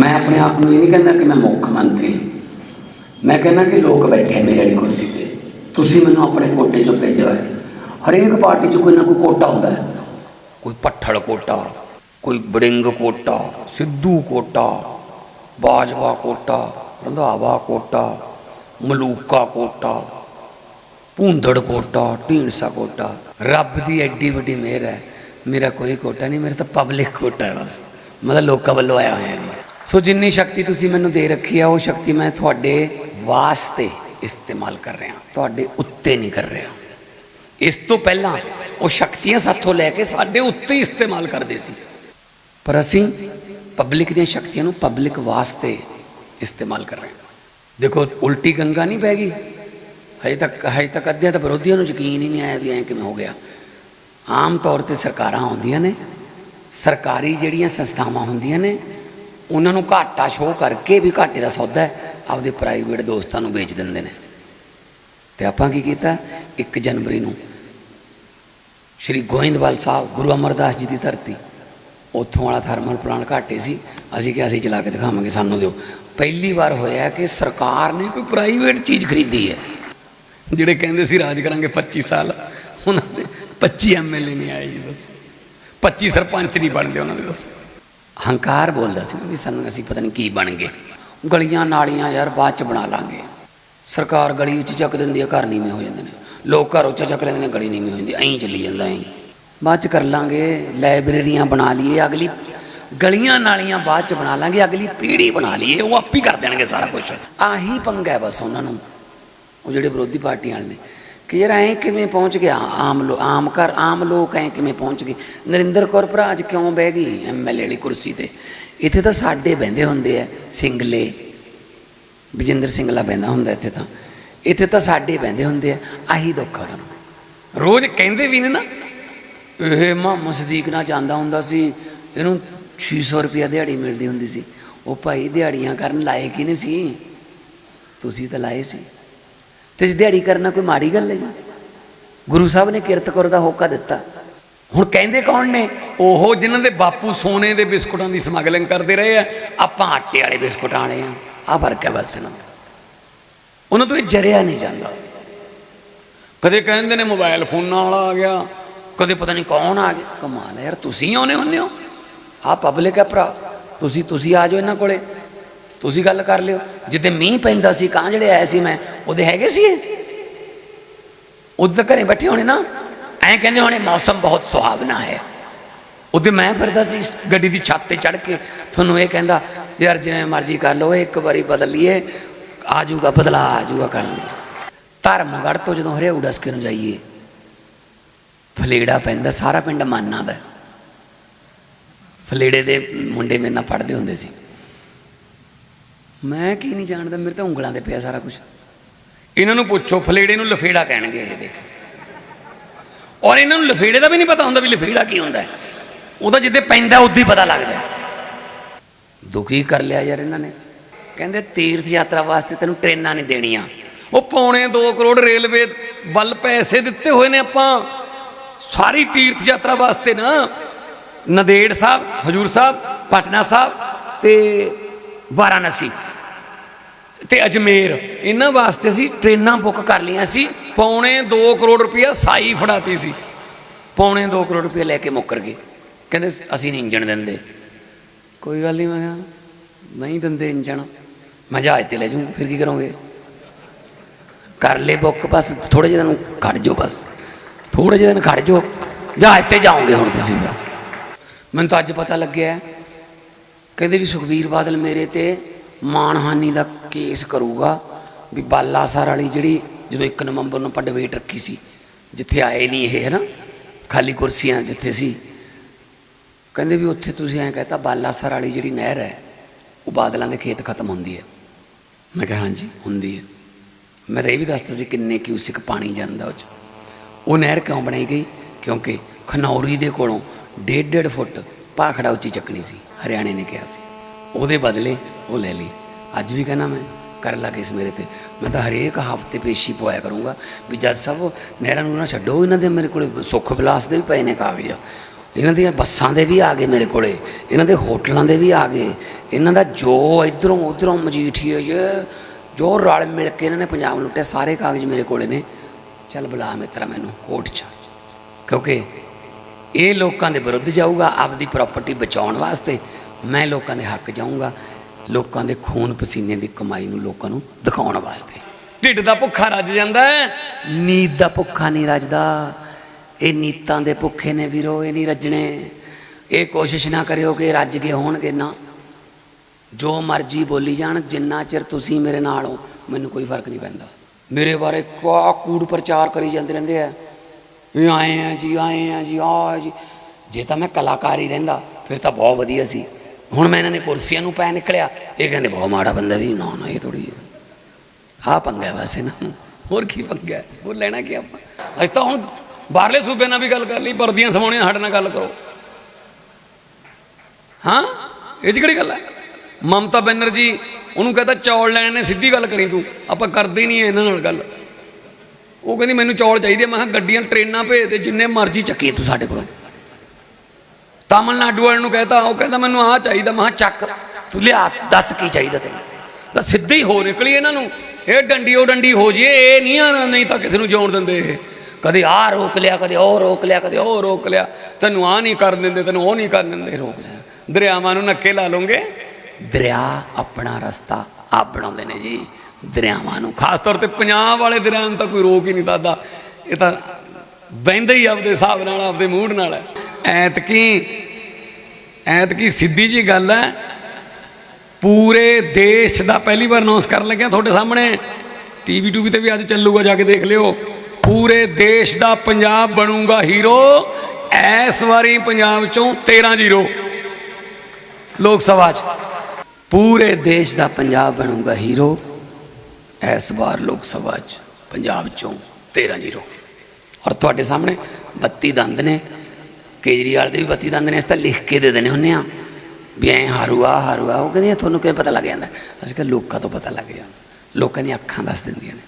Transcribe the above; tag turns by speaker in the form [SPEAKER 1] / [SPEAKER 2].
[SPEAKER 1] ਮੈਂ ਆਪਣੇ ਆਪ ਨੂੰ ਇਹ ਨਹੀਂ ਕਹਿੰਦਾ ਕਿ ਮੈਂ ਮੁੱਖ ਮੰਤਰੀ ਮੈਂ ਕਹਿੰਦਾ ਕਿ ਲੋਕ ਬੈਠੇ ਮੇਰੇ ਵਾਲੀ ਕੁਰਸੀ ਤੇ। ਤੁਸੀਂ ਮੈਨੂੰ ਆਪਣੇ ਕੋਟੇ 'ਚੋਂ ਭੇਜਿਆ ਹੋਇਆ। ਹਰੇਕ ਪਾਰਟੀ 'ਚ ਕੋਈ ਨਾ ਕੋਈ ਕੋਟਾ ਹੁੰਦਾ। ਹੈ ਕੋਈ ਪੱਠੜ ਕੋਟਾ, ਕੋਈ Warring quota, Sidhu quota, Bajwa quota, Randhawa quota, Maluka quota, Bhunder quota, Dhindsa quota. ਰੱਬ ਦੀ ਐਡੀ ਵੱਡੀ ਮਿਹਰ ਹੈ। ਮੇਰਾ ਕੋਈ ਕੋਟਾ ਨਹੀਂ, ਮੇਰਾ ਤਾਂ ਪਬਲਿਕ ਕੋਟਾ ਹੈ ਬਸ। ਮਤਲਬ ਲੋਕਾਂ ਵੱਲੋਂ ਆਇਆ ਹੋਇਆ ਜੀ। ਸੋ ਜਿੰਨੀ ਸ਼ਕਤੀ ਤੁਸੀਂ ਮੈਨੂੰ ਦੇ ਰੱਖੀ ਆ, ਉਹ ਸ਼ਕਤੀ ਮੈਂ ਤੁਹਾਡੇ ਵਾਸਤੇ ਇਸਤੇਮਾਲ ਕਰ ਰਿਹਾ, ਤੁਹਾਡੇ ਉੱਤੇ ਨਹੀਂ ਕਰ ਰਿਹਾ। ਇਸ ਤੋਂ ਪਹਿਲਾਂ ਉਹ ਸ਼ਕਤੀਆਂ ਸਾਥੋਂ ਲੈ ਕੇ ਸਾਡੇ ਉੱਤੇ ਹੀ ਇਸਤੇਮਾਲ ਕਰਦੇ ਸੀ। ਪਰ ਅਸੀਂ ਪਬਲਿਕ ਦੀਆਂ ਸ਼ਕਤੀਆਂ ਨੂੰ ਪਬਲਿਕ ਵਾਸਤੇ ਇਸਤੇਮਾਲ ਕਰ ਰਹੇ ਹਾਂ। ਦੇਖੋ, ਉਲਟੀ ਗੰਗਾ ਨਹੀਂ ਬਹਿ ਗਈ। ਹਜੇ ਤੱਕ ਹਜੇ ਤੱਕ ਅੱਧਿਆਂ ਤਾਂ ਵਿਰੋਧੀਆਂ ਨੂੰ ਯਕੀਨ ਹੀ ਨਹੀਂ ਆਇਆ ਵੀ ਐਂ ਕਿਵੇਂ ਹੋ ਗਿਆ। ਆਮ ਤੌਰ ਤੇ ਸਰਕਾਰਾਂ ਆਉਂਦੀਆਂ ਨੇ, ਸਰਕਾਰੀ ਜਿਹੜੀਆਂ ਸੰਸਥਾਵਾਂ ਹੁੰਦੀਆਂ ਨੇ ਉਹਨਾਂ ਨੂੰ ਘਾਟਾ ਸ਼ੋਅ ਕਰਕੇ ਵੀ ਘਾਟੇ ਦਾ ਸੌਦਾ ਹੈ, ਆਪਦੇ ਪ੍ਰਾਈਵੇਟ ਦੋਸਤਾਂ ਨੂੰ ਵੇਚ ਦਿੰਦੇ ਨੇ। ਤੇ ਆਪਾਂ ਕੀ ਕੀਤਾ? 1 ਜਨਵਰੀ ਨੂੰ ਸ਼੍ਰੀ ਗੋਇੰਦਵਾਲ ਸਾਹਿਬ, ਗੁਰੂ ਅਮਰਦਾਸ ਜੀ ਦੀ ਧਰਤੀ, ਉੱਥੋਂ ਵਾਲਾ ਥਰਮਲ ਪਲਾਂਟ ਘਾਟੇ ਸੀ। ਅਸੀਂ ਕਿਹਾ, ਅਸੀਂ ਚਲਾ ਕੇ ਦਿਖਾਵਾਂਗੇ, ਸਾਨੂੰ ਦਿਓ। ਪਹਿਲੀ ਵਾਰ ਹੋਇਆ ਕਿ ਸਰਕਾਰ ਨੇ ਕੋਈ ਪ੍ਰਾਈਵੇਟ ਚੀਜ਼ ਖਰੀਦੀ ਹੈ। ਜਿਹੜੇ ਕਹਿੰਦੇ ਸੀ, ਰਾਜ ਕਰਾਂਗੇ 25 ਸਾਲ, ਉਹਨਾਂ ਦੇ 25 ਐਮਐਲਏ ਨਹੀਂ ਆਏ ਜੀ, ਦੱਸੋ। 25 ਸਰਪੰਚ ਨਹੀਂ ਬਣਦੇ ਉਹਨਾਂ ਦੇ, ਦੱਸੋ। ਹੰਕਾਰ ਬੋਲਦਾ ਸੀ ਵੀ ਸਾਨੂੰ ਅਸੀਂ ਪਤਾ ਨਹੀਂ ਕੀ ਬਣ ਗਏ। ਗਲੀਆਂ ਨਾਲੀਆਂ ਯਾਰ ਬਾਅਦ ਚ ਬਣਾ ਲਾਂਗੇ। ਸਰਕਾਰ ਗਲੀ ਉੱਚ ਚੱਕ ਦਿੰਦੀ ਆ, ਘਰ ਨੀਵੇਂ ਹੋ ਜਾਂਦੇ ਨੇ। ਲੋਕ ਘਰ ਉੱਚਾ ਚੱਕ ਲੈਂਦੇ ਨੇ, ਗਲੀ ਨੀਵੀਂ ਹੋ ਜਾਂਦੀ ਐਂ ਚੱਲੀ ਜਾਂਦਾ, ਐਂ। ਬਾਅਦ ਚ ਕਰ ਲਾਂਗੇ, ਲਾਇਬ੍ਰੇਰੀਆਂ ਬਣਾ ਲਈਏ, ਅਗਲੀ ਗਲੀਆਂ ਨਾਲੀਆਂ ਬਾਅਦ ਚ ਬਣਾ ਲਾਂਗੇ, ਅਗਲੀ ਪੀੜ੍ਹੀ ਬਣਾ ਲਈਏ, ਉਹ ਆਪ ਹੀ ਕਰ ਦੇਣਗੇ ਸਾਰਾ ਕੁਝ ਆਹੀ ਪੰਗਾ ਹੈ ਬਸ ਉਹਨਾਂ ਨੂੰ। ਉਹ ਜਿਹੜੇ ਵਿਰੋਧੀ ਪਾਰਟੀਆਂ ਵਾਲੇ ਨੇ। ਕਿ ਯਾਰ ਐਂ ਕਿਵੇਂ ਪਹੁੰਚ ਗਿਆ? ਆਮ ਲੋ, ਆਮ ਘਰ, ਆਮ ਲੋਕ ਐਂ ਕਿਵੇਂ ਪਹੁੰਚ ਗਏ? ਨਰਿੰਦਰ ਕੌਰ ਭਰਾ ਅੱਜ ਕਿਉਂ ਬਹਿ ਗਈ ਐਮਐਲਏ ਵਾਲੀ ਕੁਰਸੀ ਤੇ? ਇੱਥੇ ਤਾਂ ਸਾਡੇ ਬਹਿੰਦੇ ਹੁੰਦੇ ਆ, ਸਿੰਗਲੇ। ਵਿਜੇਂਦਰ ਸਿੰਗਲਾ ਬਹਿੰਦਾ ਹੁੰਦਾ ਇੱਥੇ ਤਾਂ। ਇੱਥੇ ਤਾਂ ਸਾਡੇ ਬਹਿੰਦੇ ਹੁੰਦੇ ਆ, ਆਹੀ ਦੁੱਖ ਆ ਉਹਨਾਂ ਨੂੰ। ਰੋਜ਼ ਕਹਿੰਦੇ ਵੀ ਨੇ ਨਾ, ਇਹ ਮੁਹੰਮਦ ਸਦੀਕ ਨਾਲ ਜਾਂਦਾ ਹੁੰਦਾ ਸੀ, ਇਹਨੂੰ 600 ਰੁਪਇਆ ਦਿਹਾੜੀ ਮਿਲਦੀ ਹੁੰਦੀ ਸੀ। ਉਹ ਭਾਈ ਦਿਹਾੜੀਆਂ ਕਰਨ ਲਾਇਕ ਹੀ ਨਹੀਂ ਸੀ। ਤੁਸੀਂ ਤਾਂ ਲਾਏ ਸੀ। ਤੇ ਦਿਹਾੜੀ ਕਰਨਾ ਕੋਈ ਮਾੜੀ ਗੱਲ ਹੈ ਜੀ? ਗੁਰੂ ਸਾਹਿਬ ਨੇ ਕਿਰਤ ਕਰੋ ਦਾ ਹੋਕਾ ਦਿੱਤਾ। ਹੁਣ ਕਹਿੰਦੇ ਕੌਣ ਨੇ? ਉਹ ਜਿਨ੍ਹਾਂ ਦੇ ਬਾਪੂ ਸੋਨੇ ਦੇ ਬਿਸਕੁਟਾਂ ਦੀ ਸਮਗਲਿੰਗ ਕਰਦੇ ਰਹੇ ਆ, ਆਪਾਂ ਆਟੇ ਵਾਲੇ ਬਿਸਕੁਟ ਆਣੇ ਆ ਆ ਫ਼ਰਕ ਹੈ ਬਸ ਇਹਨਾਂ ਦਾ। ਉਹਨਾਂ ਤੋਂ ਇਹ ਜਰਿਆ ਨਹੀਂ ਜਾਂਦਾ। ਕਦੇ ਕਹਿੰਦੇ ਨੇ ਮੋਬਾਈਲ ਫੋਨਾਂ ਵਾਲਾ ਆ ਗਿਆ, ਕਦੇ ਪਤਾ ਨਹੀਂ ਕੌਣ ਆ ਗਿਆ। ਕਮਾਲ ਹੈ ਯਾਰ, ਤੁਸੀਂ ਆਉਨੇ ਹੁੰਦੇ ਹੋ। ਆ ਪਬਲਿਕ ਹੈ ਭਰਾ। ਤੁਸੀਂ ਤੁਸੀਂ ਆ ਜਾਓ ਇਹਨਾਂ ਕੋਲੇ। ਤੁਸੀਂ ਗੱਲ ਕਰ ਲਿਓ। ਜਿੱਦੇ ਮੀਂਹ ਪੈਂਦਾ ਸੀ, ਕਾਂ ਜਿਹੜੇ ਆਏ ਸੀ ਮੈਂ, ਉਹਦੇ ਹੈਗੇ ਸੀ ਇਹ? ਉਦੋਂ ਘਰੇ ਬੈਠੇ ਹੋਣੇ ਨਾ। ਐਂ ਕਹਿੰਦੇ ਹੋਣੇ, ਮੌਸਮ ਬਹੁਤ ਸੁਹਾਵਣਾ ਹੈ। ਉਹਦੇ ਮੈਂ ਫਿਰਦਾ ਸੀ ਗੱਡੀ ਦੀ ਛੱਤ ਤੇ ਚੜ ਕੇ। ਤੁਹਾਨੂੰ ਇਹ ਕਹਿੰਦਾ, ਯਾਰ ਜਿਵੇਂ ਮਰਜ਼ੀ ਕਰ ਲਓ, ਇੱਕ ਵਾਰੀ ਬਦਲ ਲਈਏ ਆ ਜਾਊਗਾ, ਬਦਲਾ, ਆ ਜਾਊਗਾ ਕਰ ਲਈ ਧਰਮਗੜ੍ਹ ਤੋਂ ਜਦੋਂ ਹਰਿਆਊ ਡਸਕੇ ਨੂੰ ਜਾਈਏ, ਫਲੇੜਾ ਪੈਂਦਾ, ਸਾਰਾ ਪਿੰਡ ਮਾਨਾਂ ਦਾ। ਫਲੇੜੇ ਦੇ ਮੁੰਡੇ ਮੇਰੇ ਨਾਲ ਪੜ੍ਹਦੇ ਹੁੰਦੇ ਸੀ। ਮੈਂ ਕੀ ਨਹੀਂ ਜਾਣਦਾ, ਮੇਰੇ ਤਾਂ ਉਂਗਲਾਂ ਤੇ ਪਿਆ ਸਾਰਾ ਕੁਝ ਇਹਨਾਂ ਨੂੰ ਪੁੱਛੋ, ਫਲੇੜੇ ਨੂੰ ਲਫੇੜਾ ਕਹਿਣਗੇ ਇਹ ਦੇਖ। ਔਰ ਇਹਨਾਂ ਨੂੰ ਲਫੇੜੇ ਦਾ ਵੀ ਨਹੀਂ ਪਤਾ ਹੁੰਦਾ ਵੀ ਲਫੇੜਾ ਕੀ ਹੁੰਦਾ ਉਹਦਾ ਜਿੱਦੇ ਪੈਂਦਾ, ਉਦੋਂ ਹੀ ਪਤਾ ਲੱਗਦਾ ਦੁਖੀ ਕਰ ਲਿਆ ਯਾਰ ਇਹਨਾਂ ਨੇ। ਕਹਿੰਦੇ ਤੀਰਥ ਯਾਤਰਾ ਵਾਸਤੇ ਤੈਨੂੰ ਟ੍ਰੇਨਾਂ ਨਹੀਂ ਦੇਣੀਆਂ। ਉਹ ਪੌਣੇ 2 ਕਰੋੜ ਰੇਲਵੇ ਵੱਲ ਪੈਸੇ ਦਿੱਤੇ ਹੋਏ ਨੇ ਆਪਾਂ। ਸਾਰੀ ਤੀਰਥ ਯਾਤਰਾ ਵਾਸਤੇ ਨਾ, ਨਦੇੜ ਸਾਹਿਬ, ਹਜੂਰ ਸਾਹਿਬ, ਪਟਨਾ ਸਾਹਿਬ ਤੇ ਵਾਰਾਣਸੀ। ਤੇ ਅਜਮੇਰ, ਇਹਨਾਂ ਵਾਸਤੇ ਅਸੀਂ ਟ੍ਰੇਨਾਂ ਬੁੱਕ ਕਰ ਲਈਆਂ ਸੀ, ਪੌਣੇ 2 ਕਰੋੜ ਰੁਪਇਆ ਸਾਈ ਫੜਾਤੀ ਸੀ। ਪੌਣੇ 2 ਕਰੋੜ ਰੁਪਇਆ ਲੈ ਕੇ ਮੁੱਕਰ ਗਏ। ਕਹਿੰਦੇ ਅਸੀਂ ਨਹੀਂ ਇੰਜਣ ਦਿੰਦੇ। ਕੋਈ ਗੱਲ ਨਹੀਂ ਮੈਂ ਕਿਹਾ, ਨਹੀਂ ਦਿੰਦੇ ਇੰਜਣ। ਮੈਂ ਜਹਾਜ਼ ਤੇ ਲੈ ਜੂ ਫਿਰ ਕੀ ਕਰੋਗੇ? ਕਰ ਲੈ ਬੁੱਕ, ਬਸ ਥੋੜੇ ਜਿਹੇ ਦਿਨ ਖੜ ਜਾਓ, ਬਸ। ਥੋੜੇ ਜਿਹੇ ਦਿਨ ਖੜ ਜਾਓ। ਜਹਾਜ਼ ਤੇ ਜਾਓਗੇ ਹੁਣ ਤੁਸੀਂ ਮੈਨੂੰ ਤਾਂ ਅੱਜ ਪਤਾ ਲੱਗਿਆ, ਕਹਿੰਦੇ ਵੀ ਸੁਖਬੀਰ ਬਾਦਲ ਮੇਰੇ ਤੇ ਮਾਨਹਾਨੀ ਦਾ ਕੇਸ ਕਰੂਗਾ ਵੀ ਬਾਲਾਸਰ ਵਾਲੀ ਜਿਹੜੀ ਜਦੋਂ 1 ਨਵੰਬਰ ਨੂੰ ਆਪਾਂ ਡਿਬੇਟ ਰੱਖੀ ਸੀ, ਜਿੱਥੇ ਆਏ ਨਹੀਂ ਇਹ ਹੈ ਨਾ ਖਾਲੀ ਕੁਰਸੀਆਂ ਜਿੱਥੇ ਸੀ। ਕਹਿੰਦੇ ਵੀ ਉੱਥੇ ਤੁਸੀਂ ਐਂ ਕਹਤਾ, ਬਾਲਾਸਰ ਵਾਲੀ ਜਿਹੜੀ ਨਹਿਰ ਹੈ, ਉਹ ਬਾਦਲਾਂ ਦੇ ਖੇਤ ਖਤਮ ਹੁੰਦੀ ਹੈ। ਮੈਂ ਕਿਹਾ, ਹਾਂਜੀ, ਹੁੰਦੀ ਹੈ। ਮੈਂ ਤਾਂ ਇਹ ਵੀ ਦੱਸਦਾ ਸੀ ਕਿੰਨੇ ਕਿਊਸਿਕ ਪਾਣੀ ਜਾਂਦਾ ਉਹ 'ਚ। ਉਹ ਨਹਿਰ ਕਿਉਂ ਬਣਾਈ ਗਈ? ਕਿਉਂਕਿ ਖਨੌਰੀ ਦੇ ਕੋਲੋਂ ਡੇਢ ਡੇਢ ਫੁੱਟ ਭਾਖੜਾ ਉੱਚੀ ਚੱਕਣੀ ਸੀ, ਹਰਿਆਣੇ ਨੇ ਕਿਹਾ ਸੀ। ਉਹਦੇ ਬਦਲੇ ਉਹ ਲੈ ਲਈ। ਅੱਜ ਵੀ ਕਹਿੰਦਾ ਮੈਂ, ਕਰ ਲਾ ਕੇਸ ਮੇਰੇ ਤੇ। ਮੈਂ ਤਾਂ ਹਰੇਕ ਹਫ਼ਤੇ ਪੇਸ਼ੀ ਪਵਾਇਆ ਕਰੂੰਗਾ ਵੀ ਜੱਜ ਸਾਹਿਬ, ਨਹਿਰਾਂ ਨੂੰ ਨਾ ਛੱਡੋ, ਇਹਨਾਂ ਦੇ ਮੇਰੇ ਕੋਲ ਸੁੱਖ ਵਿਲਾਸ ਦੇ ਵੀ ਪਏ ਨੇ ਕਾਗਜ਼। ਇਹਨਾਂ ਦੀਆਂ ਬੱਸਾਂ ਦੇ ਵੀ ਆ ਗਏ ਮੇਰੇ ਕੋਲੇ। ਇਹਨਾਂ ਦੇ ਹੋਟਲਾਂ ਦੇ ਵੀ ਆ ਗਏ। ਇਹਨਾਂ ਦਾ ਜੋ ਇਧਰੋਂ ਉਧਰੋਂ ਮਜੀਠੀਏ ਜੇ, ਜੋ ਰਲ ਮਿਲ ਕੇ ਇਹਨਾਂ ਨੇ ਪੰਜਾਬ ਨੂੰ ਲੁੱਟਿਆ, ਸਾਰੇ ਕਾਗਜ਼ ਮੇਰੇ ਕੋਲੇ ਨੇ। ਚੱਲ ਬੁਲਾ ਮਿੱਤਰਾ ਮੈਨੂੰ, ਕੋਰਟ 'ਚ ਕਿਉਂਕਿ ਇਹ ਲੋਕਾਂ ਦੇ ਵਿਰੁੱਧ ਜਾਊਗਾ, ਆਪਦੀ ਪ੍ਰਾਪਰਟੀ ਬਚਾਉਣ ਵਾਸਤੇ। ਮੈਂ ਲੋਕਾਂ ਦੇ ਹੱਕ ਜਾਊਂਗਾ, ਲੋਕਾਂ ਦੇ ਖੂਨ ਪਸੀਨੇ ਦੀ ਕਮਾਈ ਨੂੰ ਲੋਕਾਂ ਨੂੰ ਦਿਖਾਉਣ ਵਾਸਤੇ। ਢਿੱਡ ਦਾ ਭੁੱਖਾ ਰੱਜ ਜਾਂਦਾ ਹੈ, ਨੀਂਦ ਦਾ ਭੁੱਖਾ ਨਹੀਂ ਰੱਜਦਾ। ਇਹ ਨੀਤਾਂ ਦੇ ਭੁੱਖੇ ਨੇ ਵੀਰੋ, ਇਹ ਨਹੀਂ ਰੱਜਣੇ। ਇਹ ਕੋਸ਼ਿਸ਼ ਨਾ ਕਰਿਓ ਕਿ ਰੱਜ ਗਏ ਹੋਣਗੇ ਨਾ। ਜੋ ਮਰਜ਼ੀ ਬੋਲੀ ਜਾਣ, ਜਿੰਨਾ ਚਿਰ ਤੁਸੀਂ ਮੇਰੇ ਨਾਲ ਹੋ, ਮੈਨੂੰ ਕੋਈ ਫ਼ਰਕ ਨਹੀਂ ਪੈਂਦਾ। ਮੇਰੇ ਬਾਰੇ ਕਾ ਕੂੜ ਪ੍ਰਚਾਰ ਕਰੀ ਜਾਂਦੇ ਰਹਿੰਦੇ ਆ। ਇਹ ਆਏ ਆ ਜੀ, ਆਏ ਆ ਜੀ ਆ ਜੀ। ਜੇ ਤਾਂ ਮੈਂ ਕਲਾਕਾਰ ਹੀ ਰਹਿੰਦਾ, ਫਿਰ ਤਾਂ ਬਹੁਤ ਵਧੀਆ ਸੀ। ਹੁਣ ਮੈਂ ਇਹਨਾਂ ਨੇ ਕੁਰਸੀਆਂ ਨੂੰ ਪੈ ਨਿਕਲਿਆ। ਇਹ ਕਹਿੰਦੇ, ਬਹੁਤ ਮਾੜਾ ਬੰਦਾ ਵੀ ਨਾ ਨਾ, ਇਹ ਥੋੜੀ ਆ ਪੰਗਾ ਬਸ ਇਹਨਾਂ ਨੂੰ। ਹੋਰ ਕੀ ਪੰਗਾ? ਹੋਰ ਲੈਣਾ ਕੀ ਆਪਾਂ? ਅਸੀਂ ਤਾਂ ਹੁਣ ਬਾਹਰਲੇ ਸੂਬੇ ਨਾਲ ਵੀ ਗੱਲ ਕਰ ਲਈ, ਪਰਦੀਆਂ ਸਮਾਉਣੀਆਂ, ਸਾਡੇ ਨਾਲ ਗੱਲ ਕਰੋ। ਹਾਂ? ਇਹ 'ਚ ਕਿਹੜੀ ਗੱਲ ਹੈ ਮਮਤਾ ਬੈਨਰਜੀ, ਉਹਨੂੰ ਕਹਿੰਦਾ ਚੌਲ ਲੈਣੇ ਨੇ, ਸਿੱਧੀ ਗੱਲ ਕਰੀ ਤੂੰ। ਆਪਾਂ ਕਰਦੇ ਨਹੀਂ ਇਹਨਾਂ ਨਾਲ ਗੱਲ। ਉਹ ਕਹਿੰਦੀ, ਮੈਨੂੰ ਚੌਲ ਚਾਹੀਦੇ ਮੈਂ ਕਿਹਾ, ਗੱਡੀਆਂ, ਟ੍ਰੇਨਾਂ ਭੇਜ ਦੇ, ਜਿੰਨੇ ਮਰਜ਼ੀ ਚੱਕੀ ਤੂੰ ਸਾਡੇ ਕੋਲੋਂ। ਤਾਮਿਲਨਾਡੂ ਵਾਲੇ ਨੂੰ ਕਹਿੰਦਾ ਉਹ ਕਹਿੰਦਾ, ਮੈਨੂੰ ਆਹ ਚਾਹੀਦਾ, ਮੈਂ ਚੱਕ। ਤੂੰ ਲਿਆ, ਦੱਸ ਕੀ ਚਾਹੀਦਾ ਤੈਨੂੰ? ਤਾਂ ਸਿੱਧੇ ਹੀ ਹੋ ਨਿਕਲੀ ਇਹਨਾਂ ਨੂੰ। ਇਹ ਡੰਡੀ, ਉਹ ਡੰਡੀ ਹੋ ਜੇ, ਇਹ ਨਹੀਂ ਆ, ਨਹੀਂ ਤਾਂ ਕਿਸੇ ਨੂੰ ਜਾਣ ਦਿੰਦੇ ਇਹ। ਕਦੇ ਆਹ ਰੋਕ ਲਿਆ, ਕਦੇ ਉਹ ਰੋਕ ਲਿਆ, ਕਦੇ ਉਹ ਰੋਕ ਲਿਆ। ਤੈਨੂੰ ਆਹ ਨਹੀਂ ਕਰ ਦਿੰਦੇ, ਤੈਨੂੰ ਉਹ ਨਹੀਂ ਕਰ ਦਿੰਦੇ, ਰੋਕ ਲਿਆ। ਦਰਿਆਵਾਂ ਨੂੰ ਨੱਕੇ ਲਾ ਲਓਗੇ। ਦਰਿਆ ਆਪਣਾ ਰਸਤਾ ਆਪ ਬਣਾਉਂਦੇ ਨੇ ਜੀ, ਦਰਿਆਵਾਂ ਨੂੰ। ਖਾਸ ਤੌਰ ਤੇ ਪੰਜਾਬ ਵਾਲੇ ਦਰਿਆ ਨੂੰ ਤਾਂ ਕੋਈ ਰੋਕ ਹੀ ਨਹੀਂ ਸਕਦਾ। ਇਹ ਤਾਂ ਬਹਿੰਦੇ ਹੀ ਆਪਦੇ ਹਿਸਾਬ ਨਾਲ, ਆਪਦੇ ਮੂਡ ਨਾਲ। ਐਤਕੀ ਐਤਕੀ ਸਿੱਧੀ ਜੀ ਗੱਲ ਹੈ, ਪੂਰੇ ਦੇਸ਼ ਦਾ ਪਹਿਲੀ ਵਾਰ ਅਨਾਉਂਸ ਕਰਨ ਲੱਗਿਆ ਤੁਹਾਡੇ ਸਾਹਮਣੇ। ਟੀਵੀ ਟੂਵੀ ਤੇ ਵੀ ਅੱਜ ਚੱਲੂਗਾ, ਜਾ ਕੇ ਦੇਖ ਲਿਓ। ਪੂਰੇ ਦੇਸ਼ ਦਾ ਪੰਜਾਬ ਬਣੂਗਾ ਹੀਰੋ, ਇਸ ਵਾਰੀ ਪੰਜਾਬ ਚੋਂ 13 ਜ਼ੀਰੋ। ਲੋਕ ਸਭਾ 'ਚ। ਪੂਰੇ ਦੇਸ਼ ਦਾ ਪੰਜਾਬ ਬਣੂਗਾ ਹੀਰੋ, ਇਸ ਵਾਰ ਲੋਕ ਸਭਾ 'ਚ ਪੰਜਾਬ ਚੋਂ 13 ਜ਼ੀਰੋ। ਔਰ ਤੁਹਾਡੇ ਸਾਹਮਣੇ 32 ਦੰਦ ਨੇ। ਕੇਜਰੀਵਾਲ ਦੇ ਵੀ 32 ਦੰਦ ਨੇ ਇਸ ਤਾਂ ਲਿਖ ਕੇ ਦੇ ਦੇਣੇ ਹੁੰਨੇ ਆ ਵੀ ਐ ਹਾਰੂਆ ਹਾਰੂਆ, ਉਹ ਕਹਿੰਦੇ ਤੁਹਾਨੂੰ ਕਿਵੇਂ ਪਤਾ ਲੱਗ ਜਾਂਦਾ? ਅਸੀਂ ਕਿਹਾ ਲੋਕਾਂ ਤੋਂ ਪਤਾ ਲੱਗ ਜਾਂਦਾ। ਲੋਕਾਂ ਦੀਆਂ ਅੱਖਾਂ ਦੱਸ ਦਿੰਦੀਆਂ ਨੇ।